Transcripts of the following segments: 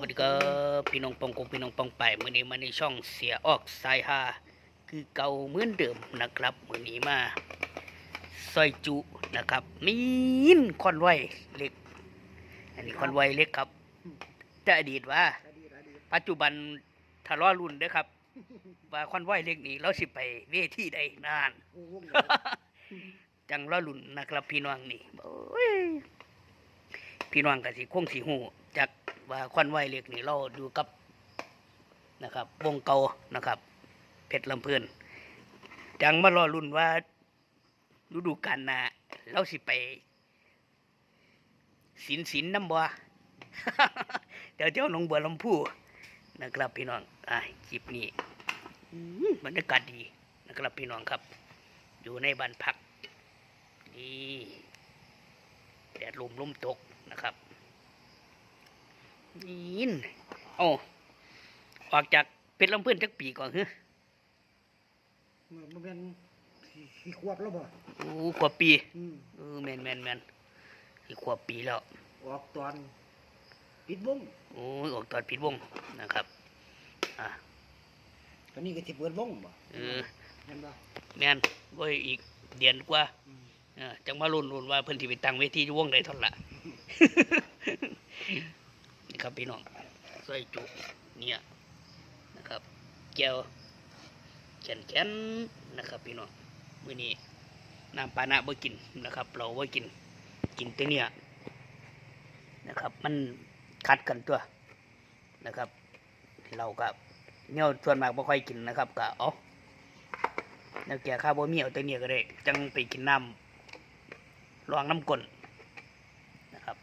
วัสดีครับพี่น้องปองกงพี่น้องปองไปมื้อนี้มาในช่องเสียออกสายฮาคือเก่าเหมือนเดิมนะครับมื้อนี้มาซอยจุนะครับ มีนคอนไวเล็ก อันนี้คอนไวเล็กครับแต่อดีตว่า ปัจจุบันทะเลาะรุ่นเด้อครับ ว่าคอนไวเล็กนี้เราสิไปเวทีใดนาน จังล้อลุ่นนะครับพี่น้องนี่พี่น้องก็สิคงสิหู ว่าควันไหวเล็กนี่เราอยู่กับนะครับวงเกานะครับเพชรลำเพื่อนจังมารอลุ่นว่าฤดูกาลหน้าเราสิไปสินสินน้ำบัวเดี๋ยวเจ้าหนองบัวลำพูนะครับพี่น้องอะคลิปนี้อื้อบรรยากาศดีนะครับพี่น้องครับ อยู่ในบ้านพักนี่แดดลมลมตกนะครับ นี่นโอ้ออกจากเพชรลำเพื่อนจักปีก่อนเฮ้มันเป็นสี่ขวบแล้วบ่โอ้ขวบปีอืมเออแมนแมนแมนอีกขวบปีแล้ว ออกตอนปิดวงโอ้ยออกตอนปิดวงนะครับ อะตอนนี้ก็สิเปิดวงบ่เออเห็นบ่แมนไว้ยอีกเดือนกว่าอืมเออจังมาลุ้นลุ้นว่าเพิ่นสิไปตั้งเวทีอยู่วงใดเท่านั้นละนี่ ครับพี่น้องซอยจุเนี่ยนะครับแก้วแขนแขนนะครับพี่น้องมื้อนี้น้ำปานะบ่กินนะครับ เราบ่กินกินแต่เนี่ยนะครับ มันคัดกันตัวนะครับ เรากับเนี่ยส่วนมากบ่ค่อยกินนะครับก็เอาแนวแก่ข้าวบ่มีเอาแต่เนี่ยก็ได้จังไปกินน้ำรองน้ำกลนนะครับ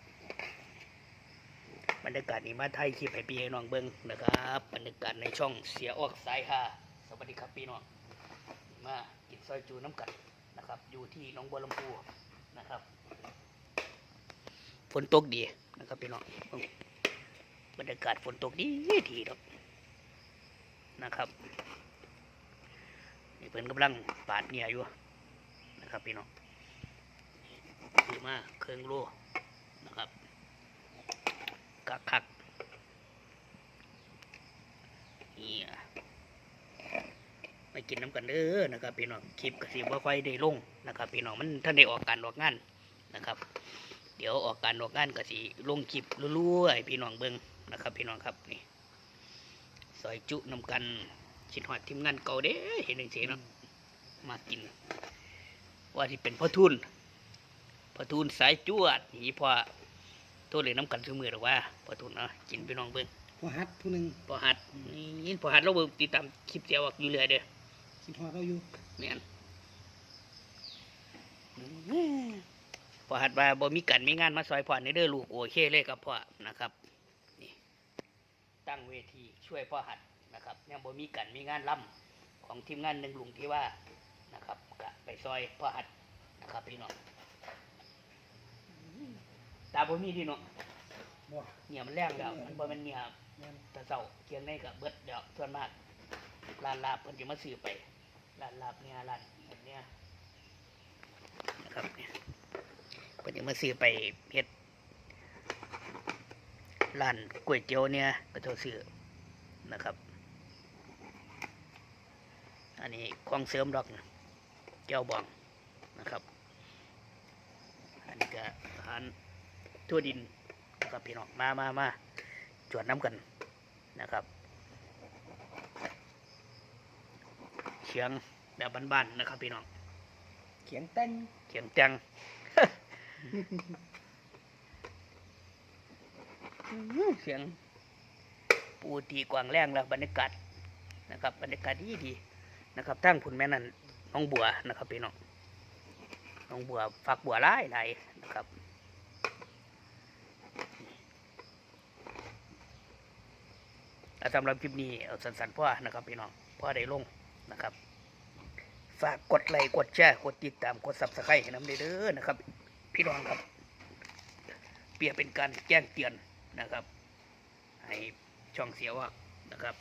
บรรยากาศนี้มาไทยคลิปให้พี่ให้น้องเบิ้งนะครับบรรยากาศในช่องเสียออกสายฮาสวัสดีครับพี่น้องมากินซอยจูน้ำกันนะครับ อยู่ที่หนองบัวลำพูนะครับฝนตกดีนะครับพี่น้องบรรยากาศฝนตกดีดีครับนะครับนี่เพิ่นกำลังปาดเนี่ยอยู่นะครับพี่น้องคือมาเครื่องโลนะครับ กักคักนี่อะไปกินน้ำกันเด้อนะครับพี่น้องคลิปกสิบ่ค่อยได้ลงนะครับพี่น้องมันท่านได้ออกการออกงานนะครับ เดี๋ยวออกการออกงานกสิลงคลิปรัวๆให้พี่น้องเบิ่งนะครับ พี่น้องครับนี่ซอยจุนำกันชิดหอดทีมงานเก่าเด้เห็นจังซี่เนาะมากิน ว่าที่เป็นพ่อทุนพ่อทุนสายจวดนี่พ่อ ตัวเลยน้ำกันซื้อมือหรอกว่าพอทุนเนาะกินพี่น้องเบิ่งพอฮัดผู้หนึงพอหัดนี่พอหัดเราเบิ่งติดตามคลิปเสียวออกอยู่เลยเด้อสิทอดเราอยู่แม่นพอหัดว่าบ่มีกันมีงานมาซอยพ่อในเด้อลูกโอเคเลยครับพ่อนะครับนี่ตั้งเวทีช่วยพ่อหัดนะครับยังบ่มีกันมีงานล่ำของทีมงานหนึ่งลุงที่ว่านะครับก็ไปซอยพ่อหัดนะครับพี่น้อง ตาบ่มีดีเนาะบ่เนี่ยมันแรงแล้วมันบ่แม่นเนี่ยแม่นแตะเศร้าเคียงในกับเบิดเดี๋ยวส่วนมากร้านลาบเพิ่นจะมาซื้อไปร้านลาบเนี่ยร้านแบบเนี้ยนะครับเนี่ยเพิ่นจะมาซื้อไปเฮ็ดร้านก๋วยเตี๋ยวเนี่ยก็ต้องซื้อนะครับ อันนี้ของเสริมดอกนะเจ้าบองนะครับ อันนี้ก็อาหาร ทั่วดินนะครับพี่น้องมามามาจวดน้ำกันนะครับเชียงแบบบ้านๆนะครับพี่น้องเขียงแต่งเขียงจังเสียงปูตีกวางแรงแล้วบรรยากาศนะครับ บรรยากาศดีดีๆนะครับทั้งผุนแม่นั่นน้องบัวนะครับพี่น้องน้องบัวฝักบัวหลายหลายนะครับ อะ สำหรับคลิปนี้เอาสั้นๆพ่อนะครับพี่น้องพ่อได้ลงนะครับ ฝากกดไลค์กดแชร์กดติดตามกดซับสไครต์ให้น้ำเด้อนะครับ พี่น้องครับ เปรียบเป็นการแจ้งเตือนนะครับ ให้ช่องเสียว่านะครับ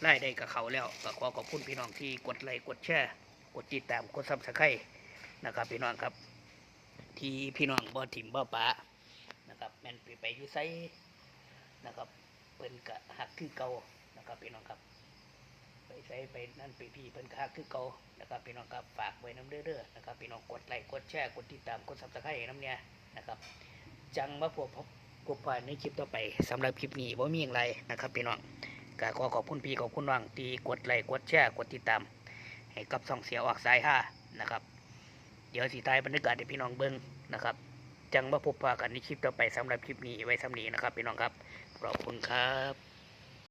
ไล่ได้กับเขาแล้วก็ขอขอบคุณพี่น้องที่กดไลค์กดแชร์กดติดตามกดซับสไครต์นะครับ พี่น้องครับ ที่พี่น้องบ่ถิ่มบ่ปะนะครับแม่นไปไปอยู่ไซนะครับ พิ่นก็หักคือเก่านะครับพี่น้องครับ ไปใส่ไปนั่นไปพี่เพิ่นก็หักคือเก่านะครับพี่น้องครับฝากไว้น้ำเด้อๆนะครับพี่น้องกดไลค์กดแชร์กดติดตามกดซับสไครต์น้ำเนี่ยนะครับ จังมาพบพบกบผ่านในคลิปต่อไปสำหรับคลิปนี้ว่ามีอย่างไรนะครับพี่น้องก็ขอขอบคุณพี่ขอบคุณน้องที่กดไลค์กดแชร์กดติดตาม ให้กับส่องเสียออกสายห้านะครับ เดี๋ยวสีตายบรรยากาศให้พี่น้องเบิ้งนะครับ จังว่าพบปะกันในคลิปต่อไปสำหรับคลิปนี้ไว้สำนีนะครับพี่น้องครับขอบคุณครับ